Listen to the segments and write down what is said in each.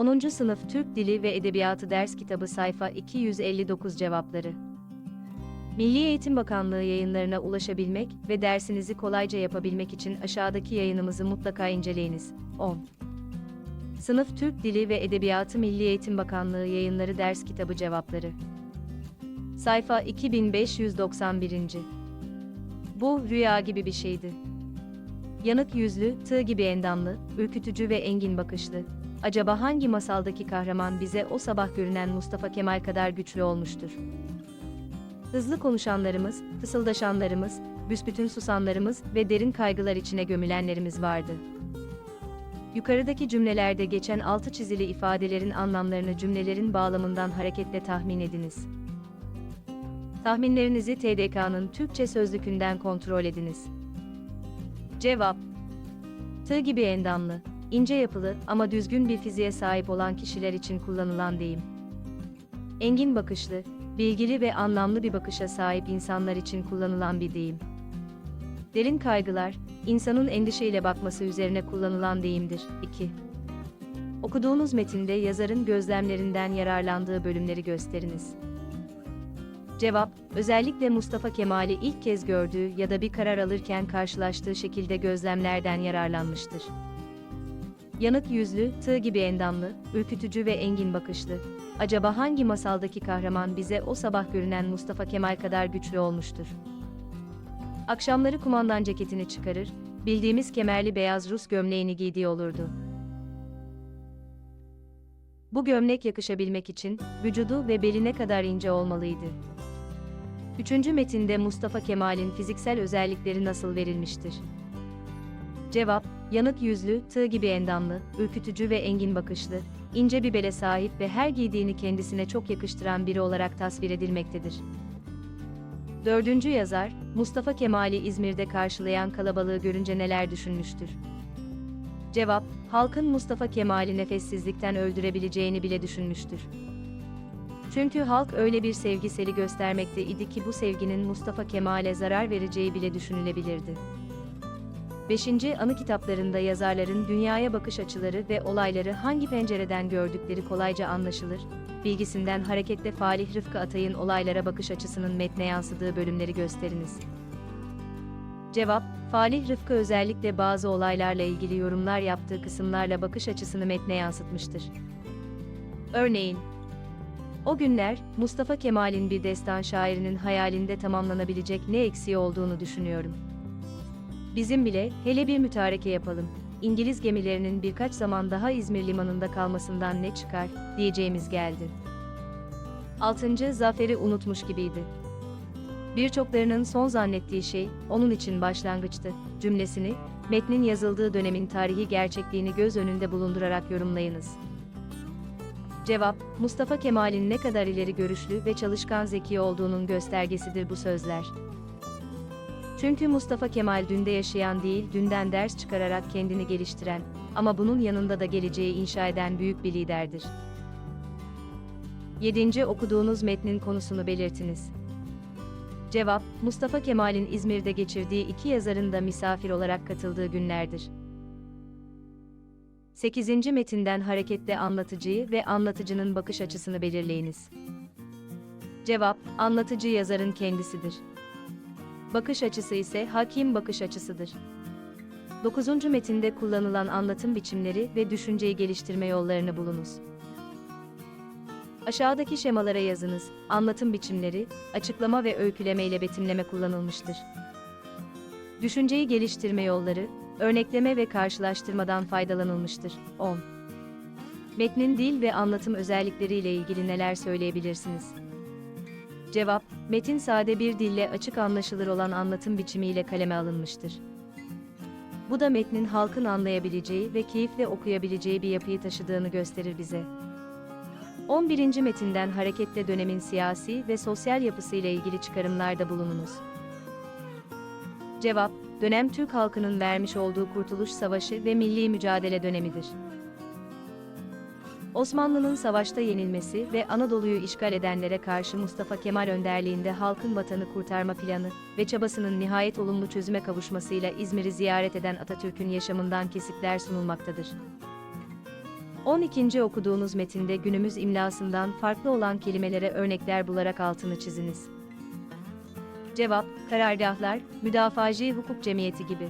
10. Sınıf Türk Dili ve Edebiyatı Ders Kitabı Sayfa 259 Cevapları Milli Eğitim Bakanlığı yayınlarına ulaşabilmek ve dersinizi kolayca yapabilmek için aşağıdaki yayınımızı mutlaka inceleyiniz. 10. Sınıf Türk Dili ve Edebiyatı Milli Eğitim Bakanlığı Yayınları Ders Kitabı Cevapları Sayfa 2591. Bu rüya gibi bir şeydi. Yanık yüzlü, tığ gibi endamlı, ürkütücü ve engin bakışlı. Acaba hangi masaldaki kahraman bize o sabah görünen Mustafa Kemal kadar güçlü olmuştur? Hızlı konuşanlarımız, fısıldaşanlarımız, büsbütün susanlarımız ve derin kaygılar içine gömülenlerimiz vardı. Yukarıdaki cümlelerde geçen altı çizili ifadelerin anlamlarını cümlelerin bağlamından hareketle tahmin ediniz. Tahminlerinizi TDK'nın Türkçe sözlükünden kontrol ediniz. Cevap Tığ gibi endamlı, ince yapılı ama düzgün bir fiziğe sahip olan kişiler için kullanılan deyim. Engin bakışlı, bilgili ve anlamlı bir bakışa sahip insanlar için kullanılan bir deyim. Derin kaygılar, insanın endişeyle bakması üzerine kullanılan deyimdir. 2. Okuduğunuz metinde yazarın gözlemlerinden yararlandığı bölümleri gösteriniz. Cevap, özellikle Mustafa Kemal'i ilk kez gördüğü ya da bir karar alırken karşılaştığı şekilde gözlemlerden yararlanmıştır. Yanık yüzlü, tığ gibi endamlı, ürkütücü ve engin bakışlı. Acaba hangi masaldaki kahraman bize o sabah görünen Mustafa Kemal kadar güçlü olmuştur? Akşamları kumandan ceketini çıkarır, bildiğimiz kemerli beyaz Rus gömleğini giydiği olurdu. Bu gömlek yakışabilmek için vücudu ve beline kadar ince olmalıydı. Üçüncü metinde Mustafa Kemal'in fiziksel özellikleri nasıl verilmiştir? Cevap, yanık yüzlü, tığ gibi endamlı, ürkütücü ve engin bakışlı, ince bir bele sahip ve her giydiğini kendisine çok yakıştıran biri olarak tasvir edilmektedir. Dördüncü yazar, Mustafa Kemal'i İzmir'de karşılayan kalabalığı görünce neler düşünmüştür? Cevap, halkın Mustafa Kemal'i nefessizlikten öldürebileceğini bile düşünmüştür. Çünkü halk öyle bir sevgiseli göstermekte idi ki bu sevginin Mustafa Kemal'e zarar vereceği bile düşünülebilirdi. 5. Anı kitaplarında yazarların dünyaya bakış açıları ve olayları hangi pencereden gördükleri kolayca anlaşılır, bilgisinden hareketle Falih Rıfkı Atay'ın olaylara bakış açısının metne yansıdığı bölümleri gösteriniz. Cevap, Falih Rıfkı özellikle bazı olaylarla ilgili yorumlar yaptığı kısımlarla bakış açısını metne yansıtmıştır. Örneğin, o günler, Mustafa Kemal'in bir destan şairinin hayalinde tamamlanabilecek ne eksiği olduğunu düşünüyorum. Bizim bile, hele bir mütareke yapalım, İngiliz gemilerinin birkaç zaman daha İzmir limanında kalmasından ne çıkar, diyeceğimiz geldi. 6. Zaferi unutmuş gibiydi. Birçoklarının son zannettiği şey, onun için başlangıçtı, cümlesini, metnin yazıldığı dönemin tarihi gerçekliğini göz önünde bulundurarak yorumlayınız. Cevap, Mustafa Kemal'in ne kadar ileri görüşlü ve çalışkan zeki olduğunun göstergesidir bu sözler. Çünkü Mustafa Kemal dünde yaşayan değil, dünden ders çıkararak kendini geliştiren ama bunun yanında da geleceği inşa eden büyük bir liderdir. 7. Okuduğunuz metnin konusunu belirtiniz. Cevap, Mustafa Kemal'in İzmir'de geçirdiği iki yazarın da misafir olarak katıldığı günlerdir. 8. metinden hareketle anlatıcıyı ve anlatıcının bakış açısını belirleyiniz. Cevap, anlatıcı yazarın kendisidir. Bakış açısı ise hakim bakış açısıdır. 9. metinde kullanılan anlatım biçimleri ve düşünceyi geliştirme yollarını bulunuz. Aşağıdaki şemalara yazınız. Anlatım biçimleri, açıklama ve öyküleme ile betimleme kullanılmıştır. Düşünceyi geliştirme yolları, örnekleme ve karşılaştırmadan faydalanılmıştır. 10. Metnin dil ve anlatım özellikleriyle ilgili neler söyleyebilirsiniz? Cevap, metin sade bir dille açık anlaşılır olan anlatım biçimiyle kaleme alınmıştır. Bu da metnin halkın anlayabileceği ve keyifle okuyabileceği bir yapıyı taşıdığını gösterir bize. 11. metinden hareketle dönemin siyasi ve sosyal yapısıyla ilgili çıkarımlarda bulununuz. Cevap, dönem Türk halkının vermiş olduğu Kurtuluş Savaşı ve milli mücadele dönemidir. Osmanlı'nın savaşta yenilmesi ve Anadolu'yu işgal edenlere karşı Mustafa Kemal önderliğinde halkın vatanı kurtarma planı ve çabasının nihayet olumlu çözüme kavuşmasıyla İzmir'i ziyaret eden Atatürk'ün yaşamından kesitler sunulmaktadır. 12. okuduğunuz metinde günümüz imlasından farklı olan kelimelere örnekler bularak altını çiziniz. Cevap, karargahlar, müdafacı hukuk cemiyeti gibi.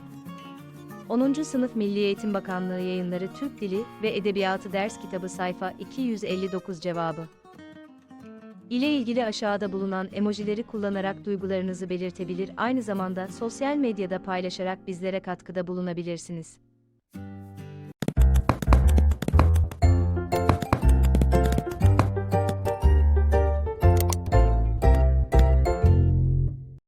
10. Sınıf Milli Eğitim Bakanlığı yayınları Türk Dili ve Edebiyatı ders kitabı sayfa 259 cevabı. ile ilgili aşağıda bulunan emojileri kullanarak duygularınızı belirtebilir aynı zamanda sosyal medyada paylaşarak bizlere katkıda bulunabilirsiniz.